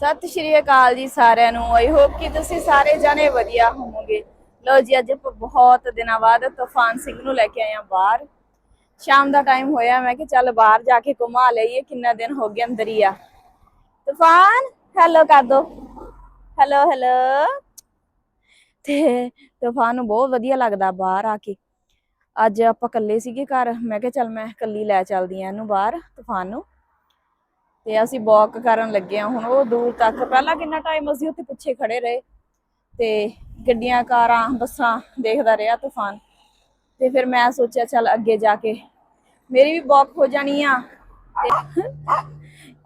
ਸਤਿ ਸ਼੍ਰੀ ਅਕਾਲ ਜੀ ਸਾਰਿਆਂ ਨੂੰ। ਆਈ ਹੋਪ ਕਿ ਤੁਸੀਂ ਸਾਰੇ ਜਾਣੇ ਵਧੀਆ ਹੋਵੋਗੇ। ਲੋ ਜੀ, ਅੱਜ ਆਪਾਂ ਬਹੁਤ ਦਿਨਾਂ ਬਾਅਦ ਤੂਫਾਨ ਸਿੰਘ ਨੂੰ ਲੈ ਕੇ ਆਏ ਬਾਹਰ। ਸ਼ਾਮ ਦਾ ਟਾਈਮ ਹੋਇਆ, ਮੈਂ ਕਿ ਚੱਲ ਬਾਹਰ ਜਾ ਕੇ ਘੁਮਾ ਲਈਏ, ਕਿੰਨਾ ਦਿਨ ਹੋ ਗਏ ਅੰਦਰ ਹੀ ਆ। ਤੂਫਾਨ ਹੈਲੋ ਕਰ ਦੋ। ਹੈਲੋ ਹੈਲੋ ਤੇ ਤੂਫਾਨ ਨੂੰ ਬਹੁਤ ਵਧੀਆ ਲੱਗਦਾ ਬਾਹਰ ਆ ਕੇ। ਅੱਜ ਆਪਾਂ ਇਕੱਲੇ ਸੀਗੇ ਘਰ। ਮੈਂ ਕਿਹਾ ਚੱਲ ਮੈਂ ਇਕੱਲੀ ਲੈ ਚੱਲਦੀ ਆ ਇਹਨੂੰ ਬਾਹਰ, ਤੂਫਾਨ ਨੂੰ। ਤੇ ਅਸੀਂ ਵਾਕ ਕਰਨ ਲੱਗੇ ਆ ਹੁਣ ਉਹ ਦੂਰ ਤੱਕ, ਪਹਿਲਾਂ ਕਿੰਨਾ ਟਾਈਮ ਅਸੀਂ ਉੱਥੇ ਪਿੱਛੇ ਖੜੇ ਰਹੇ ਤੇ ਗੱਡੀਆਂ, ਕਾਰਾਂ, ਬੱਸਾਂ ਦੇਖਦਾ ਰਿਹਾ ਤੂਫਾਨ। ਤੇ ਫਿਰ ਮੈਂ ਸੋਚਿਆ, ਚੱਲ ਅੱਗੇ ਜਾ ਕੇ ਮੇਰੀ ਵੀ ਵਾਕ ਹੋ ਜਾਣੀ ਆ।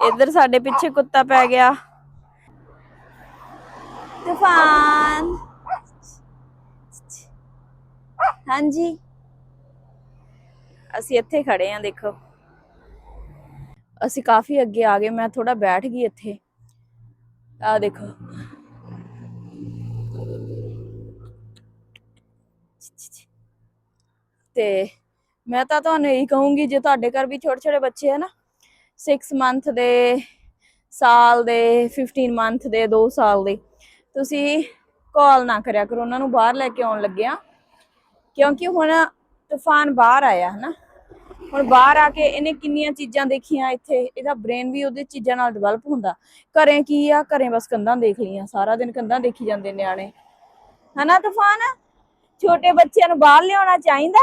ਇੱਧਰ ਸਾਡੇ ਪਿੱਛੇ ਕੁੱਤਾ ਪੈ ਗਿਆ। ਤੂਫਾਨ। ਹਾਂਜੀ। ਅਸੀਂ ਇੱਥੇ ਖੜੇ ਆ ਦੇਖੋ। ਅਸੀਂ ਕਾਫੀ ਅੱਗੇ ਆ ਗਏ, ਮੈਂ ਥੋੜਾ ਬੈਠ ਗਈ ਇੱਥੇ। ਆ ਦੇਖੋ। ਤੇ ਮੈਂ ਤਾਂ ਤੁਹਾਨੂੰ ਇਹੀ ਕਹੂੰਗੀ, ਜੇ ਤੁਹਾਡੇ ਘਰ ਵੀ ਛੋਟੇ ਛੋਟੇ ਬੱਚੇ ਹੈ ਨਾ 6 ਮੰਥ ਦੇ, ਸਾਲ ਦੇ 15 ਮੰਥ ਦੇ 2 ਸਾਲ ਦੇ, ਤੁਸੀਂ ਕਾਲ ਨਾ ਕਰਿਆ ਕਰੋ। ਉਹਨਾਂ ਨੂੰ ਬਾਹਰ ਲੈ ਕੇ ਆਉਣ ਲੱਗਿਆ। ਕਿਉਂਕਿ ਹੁਣ ਤੂਫਾਨ ਬਾਹਰ ਆਇਆ, ਹਨਾ? ਹੁਣ ਬਾਹਰ ਆ ਕੇ ਇਹਨੇ ਕਿੰਨੀਆਂ ਚੀਜ਼ਾਂ ਦੇਖੀਆਂ ਇੱਥੇ, ਇਹਦਾ ਬ੍ਰੇਨ ਵੀ ਉਹਦੇ ਚੀਜ਼ਾਂ ਨਾਲ ਡਿਵੈਲਪ ਹੁੰਦਾ। ਘਰੇ ਕੀ ਆ? ਘਰੇ ਬਸ ਕੰਧਾਂ ਦੇਖ ਲਈਆਂ, ਸਾਰਾ ਦਿਨ ਕੰਧਾਂ ਦੇਖੀ ਜਾਂਦੇ ਨਿਆਣੇ। ਹਨਾ ਤੂਫਾਨ? ਛੋਟੇ ਬੱਚਿਆਂ ਨੂੰ ਬਾਹਰ ਲਿਆਉਣਾ ਚਾਹੀਦਾ?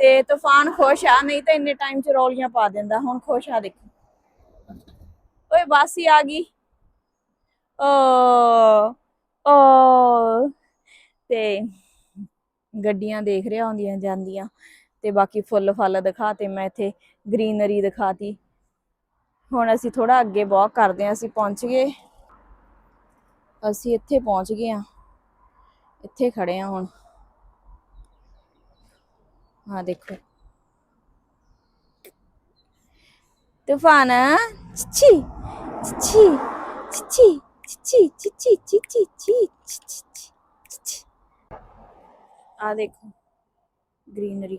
ਤੇ ਤੂਫਾਨ ਖੁਸ਼ ਆ, ਨਹੀਂ ਤਾਂ ਇੰਨੇ ਟਾਈਮ ਚ ਰੌਲੀਆਂ ਪਾ ਦਿੰਦਾ, ਹੁਣ ਖੁਸ਼ ਆ ਦੇਖੋ। ਓਏ ਬੱਸ ਹੀ ਆ ਗਈ। ਓ ਓ, ਤੇ ਗੱਡੀਆਂ ਦੇਖ ਰਿਹਾ ਹੁੰਦੀਆਂ ਜਾਂਦੀਆਂ। ਤੇ ਬਾਕੀ ਫੁੱਲ ਫਲ ਦਿਖਾਤੇ ਮੈਂ ਇੱਥੇ ਗ੍ਰੀਨਰੀ ਦਿਖਾਤੀ। ਹੁਣ ਅਸੀਂ ਥੋੜਾ ਅੱਗੇ ਵਾਕ ਕਰਦੇ ਹਾਂ, ਅਸੀਂ ਪਹੁੰਚ ਗਏ। ਅਸੀਂ ਇੱਥੇ ਪਹੁੰਚ ਗਏ ਆ ਇੱਥੇ ਖੜੇ ਆ ਹੁਣ। ਹਾਂ ਦੇਖੋ। ਤੂਫਾਨ, ਚਿੱਚੀ ਚਿੱਚੀ ਚਿੱਚੀ ਚਿੱਚੀ ਚਿੱਚੀ ਚਿੱਚੀ ਚਿੱਚੀ ਚਿੱਚੀ ਆ ਦੇਖੋ। ਗ੍ਰੀਨਰੀ।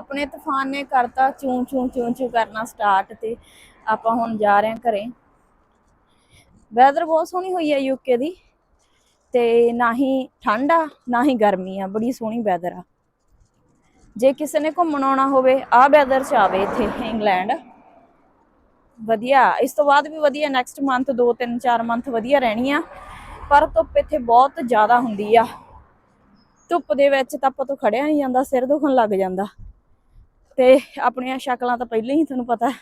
ਆਪਣੇ ਤੂਫਾਨ ਨੇ ਕਰਤਾ ਚੂੰ ਚੂੰ ਚੂੰ ਚੂੰ ਕਰਨਾ ਸਟਾਰਟ ਤੇ ਆਪਾਂ ਹੁਣ ਜਾ ਰਹੇ ਹਾਂ ਘਰੇ। ਵੈਦਰ ਬਹੁਤ ਸੋਹਣੀ ਹੋਈ ਹੈ ਯੂਕੇ ਦੀ ਤੇ ਨਾ ਹੀ ਠੰਡ ਆ, ਨਾ ਹੀ ਗਰਮੀ ਆ, ਬੜੀ ਸੋਹਣੀ ਵੈਦਰ ਆ। ਜੇ ਕਿਸੇ ਨੇ ਘੁੰਮਣ ਆਉਣਾ ਹੋਵੇ ਆ ਵੈਦਰ ਚ ਆਵੇ ਇੱਥੇ ਇੰਗਲੈਂਡ ਵਧੀਆ, ਇਸ ਤੋਂ ਬਾਅਦ ਵੀ ਵਧੀਆ ਨੈਕਸਟ ਮੰਥ 2 3 4 ਮੰਥ ਵਧੀਆ ਰਹਿਣੀ ਆ। ਪਰ ਧੁੱਪ ਇੱਥੇ ਬਹੁਤ ਜ਼ਿਆਦਾ ਹੁੰਦੀ ਆ। ਧੁੱਪ ਦੇ ਵਿੱਚ ਤਾਂ ਆਪਾਂ ਤੋਂ ਖੜਿਆ ਨਹੀਂ ਜਾਂਦਾ, ਸਿਰ ਦੁਖਣ ਲੱਗ ਜਾਂਦਾ। ਤੇ ਆਪਣੀਆਂ ਸ਼ਕਲਾਂ ਤਾਂ ਪਹਿਲਾਂ ਹੀ ਤੁਹਾਨੂੰ ਪਤਾ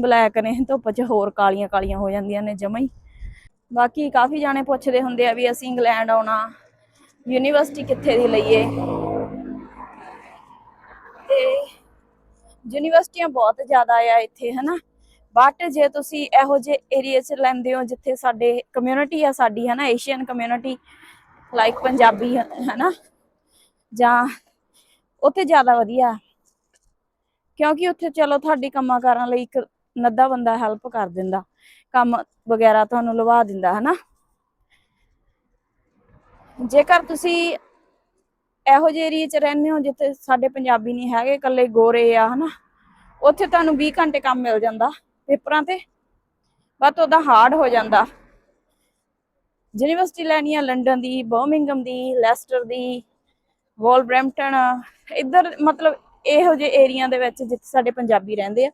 ਬਲੈਕ ਨੇ ਧੁੱਪ 'ਚ ਹੋਰ ਕਾਲੀਆਂ ਕਾਲੀਆਂ ਹੋ ਜਾਂਦੀਆਂ ਨੇ ਜਮਾ ਹੀ। ਬਾਕੀ ਕਾਫੀ ਜਾਣੇ ਪੁੱਛਦੇ ਹੁੰਦੇ ਆ ਵੀ ਅਸੀਂ ਇੰਗਲੈਂਡ ਆਉਣਾ, ਯੂਨੀਵਰਸਿਟੀ ਕਿੱਥੇ ਦੀ ਲਈਏ? ਤੇ ਯੂਨੀਵਰਸਿਟੀਆਂ ਬਹੁਤ ਜ਼ਿਆਦਾ ਆ ਇੱਥੇ, ਹਨਾ? ਬਟ ਜੇ ਤੁਸੀਂ ਇਹੋ ਜਿਹੇ ਏਰੀਆ 'ਚ ਲੈਂਦੇ ਹੋ ਜਿੱਥੇ ਸਾਡੇ ਕਮਿਊਨਿਟੀ ਆ ਸਾਡੀ, ਹਨਾ? ਏਸ਼ੀਅਨ ਕਮਿਊਨਿਟੀ ਲਾਈਕ ਪੰਜਾਬੀ ਹ- ਹਨਾ? ਜਾਂ ਉੱਥੇ ਜ਼ਿਆਦਾ ਵਧੀਆ। ਕਿਉਂਕਿ ਉੱਥੇ ਚਲੋ ਤੁਹਾਡੀ ਕੰਮਾਂ ਕਾਰਾਂ ਲਈ ਇੱਕ ਨੱਦਾ ਬੰਦਾ ਹੈਲਪ ਕਰ ਦਿੰਦਾ, ਕੰਮ ਵਗੈਰਾ ਤੁਹਾਨੂੰ ਲਵਾ ਦਿੰਦਾ, ਹਨਾ? ਜੇਕਰ ਤੁਸੀਂ ਇਹੋ ਜਿਹੇ ਏਰੀਆ 'ਚ ਰਹਿੰਦੇ ਹੋ ਜਿੱਥੇ ਸਾਡੇ ਪੰਜਾਬੀ ਨਹੀਂ ਹੈਗੇ, ਇਕੱਲੇ ਗੋਰੇ ਆ, ਹਨਾ? ਉੱਥੇ ਤੁਹਾਨੂੰ 20 ਘੰਟੇ ਕੰਮ ਮਿਲ ਜਾਂਦਾ ਪੇਪਰਾਂ ਤੇ, ਬਸ ਉਹਦਾ ਹਾਰਡ ਹੋ ਜਾਂਦਾ। ਯੂਨੀਵਰਸਿਟੀ ਲੈਣੀ ਆ ਲੰਡਨ ਦੀ ਬਰਮਿੰਗਮ ਦੀ, ਲੈਸਟਰ ਦੀ, ਵੋਲਬਰੈਂਪਟਨ, ਇੱਧਰ ਮਤਲਬ ਇਹੋ ਜਿਹੇ ਏਰੀਆ ਦੇ ਵਿੱਚ ਜਿੱਥੇ ਸਾਡੇ ਪੰਜਾਬੀ ਰਹਿੰਦੇ ਆ,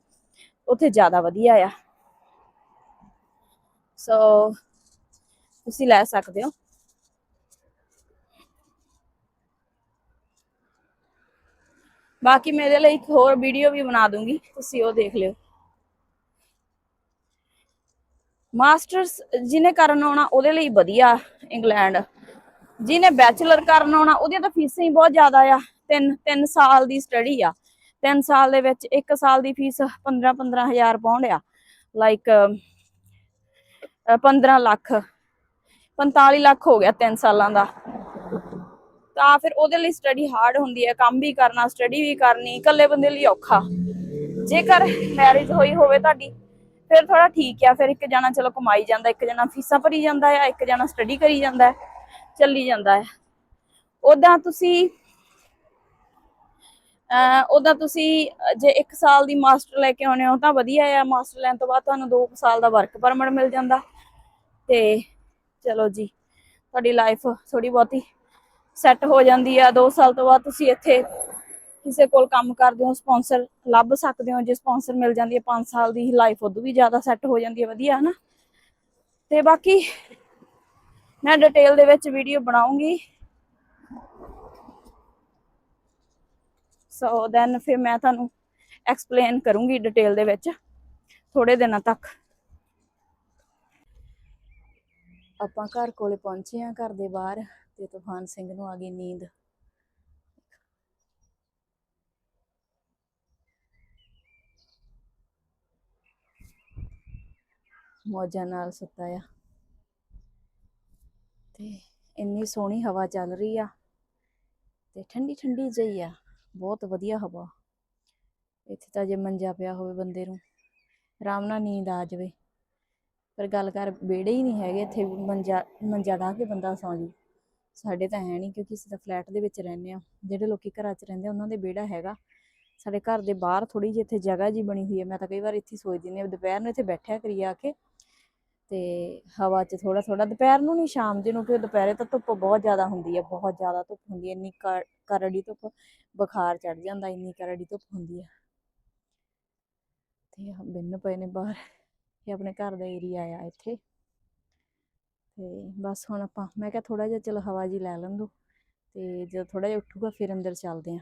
ਉੱਥੇ ਜ਼ਿਆਦਾ ਵਧੀਆ ਆ। ਸੋ ਤੁਸੀਂ ਲੈ ਸਕਦੇ ਹੋ। ਬਾਕੀ ਮੇਰੇ ਲਈ ਇੱਕ ਹੋਰ ਵੀਡੀਓ ਵੀ ਬਣਾ ਦੂੰਗੀ, ਤੁਸੀਂ ਉਹ ਦੇਖ ਲਿਓ। ਮਾਸਟਰਸ ਜਿਹਨੇ ਕਰਨ ਆਉਣਾ, ਉਹਦੇ ਲਈ ਵਧੀਆ ਇੰਗਲੈਂਡ। ਜਿਹਨੇ ਬੈਚਲਰ ਕਰਨ ਆਉਣਾ, ਉਹਦੀਆਂ ਤਾਂ ਫੀਸਾਂ ਹੀ ਬਹੁਤ ਜ਼ਿਆਦਾ ਆ। ਤਿੰਨ ਤਿੰਨ ਸਾਲ ਦੀ ਸਟੱਡੀ ਆ। ਤਿੰਨ ਸਾਲ ਦੇ ਵਿੱਚ ਇੱਕ ਸਾਲ ਦੀ ਫੀਸ 15 15000 ਪਾਉਂਡ ਆ ਲਾਈਕ 15 ਲੱਖ 45 ਲੱਖ ਹੋ ਗਿਆ ਤਿੰਨ ਸਾਲਾਂ ਦਾ। ਤਾਂ ਫਿਰ ਉਹਦੇ ਲਈ ਸਟੱਡੀ ਹਾਰਡ ਹੁੰਦੀ ਹੈ, ਕੰਮ ਵੀ ਕਰਨਾ ਸਟੱਡੀ ਵੀ ਕਰਨੀ, ਇਕੱਲੇ ਬੰਦੇ ਲਈ ਔਖਾ। ਜੇਕਰ ਮੈਰਿਜ ਹੋਈ ਹੋਵੇ ਤੁਹਾਡੀ, ਫਿਰ ਥੋੜਾ ਠੀਕ ਆ, ਫਿਰ ਇੱਕ ਜਣਾ ਚਲੋ ਕਮਾਈ ਜਾਂਦਾ, ਇੱਕ ਜਣਾ ਫੀਸਾਂ ਭਰੀ ਜਾਂਦਾ ਆ, ਇੱਕ ਜਣਾ ਸਟੱਡੀ ਕਰੀ ਜਾਂਦਾ, ਚੱਲੀ ਜਾਂਦਾ ਹੈ ਉਦਾਂ ਤੁਸੀਂ ਉਹਦਾ ਤੁਸੀਂ ਜੇ 1 ਸਾਲ ਦੀ ਮਾਸਟਰ ਲੈ ਕੇ ਆਉਣੇ ਹੋ ਤਾਂ ਵਧੀਆ ਆ। ਮਾਸਟਰ ਲੈਣ ਤੋਂ ਬਾਅਦ ਤੁਹਾਨੂੰ 2 ਸਾਲ ਦਾ ਵਰਕ ਪਰਮਿਟ ਮਿਲ ਜਾਂਦਾ। ਤੇ ਚਲੋ ਜੀ, ਤੁਹਾਡੀ ਲਾਈਫ ਥੋੜੀ ਬਹੁਤੀ ਸੈੱਟ ਹੋ ਜਾਂਦੀ ਆ। 2 ਸਾਲ ਤੋਂ ਬਾਅਦ ਤੁਸੀਂ ਇੱਥੇ ਕਿਸੇ ਕੋਲ ਕੰਮ ਕਰਦੇ ਹੋ ਸਪਾਂਸਰ ਲੱਭ ਸਕਦੇ ਹੋ। ਜੇ ਸਪਾਂਸਰ ਮਿਲ ਜਾਂਦੀ ਹੈ 5 ਸਾਲ ਦੀ ਲਾਈਫ ਉਦੋਂ ਵੀ ਜ਼ਿਆਦਾ ਸੈੱਟ ਹੋ ਜਾਂਦੀ ਹੈ ਵਧੀਆ, ਹਨਾ? ਤੇ ਬਾਕੀ ਮੈਂ ਡਿਟੇਲ ਦੇ ਵਿੱਚ ਵੀਡੀਓ ਬਣਾਉਂਗੀ। ਸੋ ਦੈਨ ਫਿਰ ਮੈਂ ਤੁਹਾਨੂੰ ਐਕਸਪਲੇਨ ਕਰੂੰਗੀ ਡਿਟੇਲ ਦੇ ਵਿੱਚ ਥੋੜੇ ਦਿਨਾਂ ਤੱਕ। ਆਪਾਂ ਘਰ ਕੋਲੇ ਪਹੁੰਚੇ ਆ ਘਰ ਦੇ ਬਾਹਰ ਤੇ ਤੂਫਾਨ ਸਿੰਘ ਨੂੰ ਆ ਗਈ ਨੀਂਦ। ਮੌਜਾਂ ਨਾਲ ਸੁੱਤਾ ਆ। ਤੇ ਇੰਨੀ ਸੋਹਣੀ ਹਵਾ ਚੱਲ ਰਹੀ ਆ ਤੇ ਠੰਡੀ ਠੰਡੀ ਜਿਹੀ ਆ। ਬਹੁਤ ਵਧੀਆ ਹਵਾ। ਇੱਥੇ ਤਾਂ ਜੇ ਮੰਜਾ ਪਿਆ ਹੋਵੇ ਬੰਦੇ ਨੂੰ, ਆਰਾਮ ਨਾਲ ਨੀਂਦ ਆ ਜਾਵੇ। ਪਰ ਗੱਲ ਕਰ ਵਿਹੜੇ ਹੀ ਨਹੀਂ ਹੈਗੇ, ਇੱਥੇ ਮੰਜਾ ਮੰਜਾ ਢਾ ਕੇ ਬੰਦਾ ਸੌਂ ਜੂ ਸਾਡੇ ਤਾਂ ਹੈ ਨਹੀਂ ਕਿਉਂਕਿ ਅਸੀਂ ਤਾਂ ਫਲੈਟ ਦੇ ਵਿੱਚ ਰਹਿੰਦੇ ਆ ਜਿਹੜੇ ਲੋਕੀ ਘਰਾਂ 'ਚ ਰਹਿੰਦੇ ਆ, ਉਹਨਾਂ ਦੇ ਵਿਹੜਾ ਹੈਗਾ। ਸਾਡੇ ਘਰ ਦੇ ਬਾਹਰ ਥੋੜੀ ਜਿਹੀ ਇੱਥੇ ਜਗ੍ਹਾ ਜੀ ਬਣੀ ਹੋਈ ਹੈ। ਮੈਂ ਤਾਂ ਕਈ ਵਾਰ ਇੱਥੇ ਹੀ ਸੋਚਦੀ ਨੇ ਦੁਪਹਿਰ ਨੂੰ ਇੱਥੇ ਬੈਠਿਆ ਕਰੀ ਆ ਕੇ। ਤੇ ਹਵਾ 'ਚ ਥੋੜਾ ਥੋੜਾ ਦੁਪਹਿਰ ਨੂੰ ਨਹੀਂ, ਸ਼ਾਮ ਦੇ ਨੂੰ ਕਿ ਦੁਪਹਿਰੇ ਤਾਂ ਧੁੱਪ ਬਹੁਤ ਜ਼ਿਆਦਾ ਹੁੰਦੀ ਹੈ, ਬਹੁਤ ਜ਼ਿਆਦਾ ਧੁੱਪ ਹੁੰਦੀ ਹੈ, ਇੰਨੀ ਕ- ਕਰੜੀ ਧੁੱਪ ਬੁਖਾਰ ਚੜ ਜਾਂਦਾ, ਇੰਨੀ ਕਰੜੀ ਧੁੱਪ ਹੁੰਦੀ ਹੈ। ਤੇ ਆਹ ਬਿੰਨ ਪਏ ਨੇ ਬਾਹਰ, ਇਹ ਆਪਣੇ ਘਰ ਦਾ ਏਰੀਆ ਆ ਇੱਥੇ। ਤੇ ਬਸ ਹੁਣ ਆਪਾਂ, ਮੈਂ ਕਿਹਾ ਥੋੜਾ ਜਿਹਾ, ਚਲੋ ਹਵਾ ਜੀ ਲੈ ਲੈਣ ਦੋ। ਤੇ ਜਦੋਂ ਥੋੜਾ ਜਿਹਾ ਉੱਠੂਗਾ, ਫਿਰ ਅੰਦਰ ਚੱਲਦੇ ਆਂ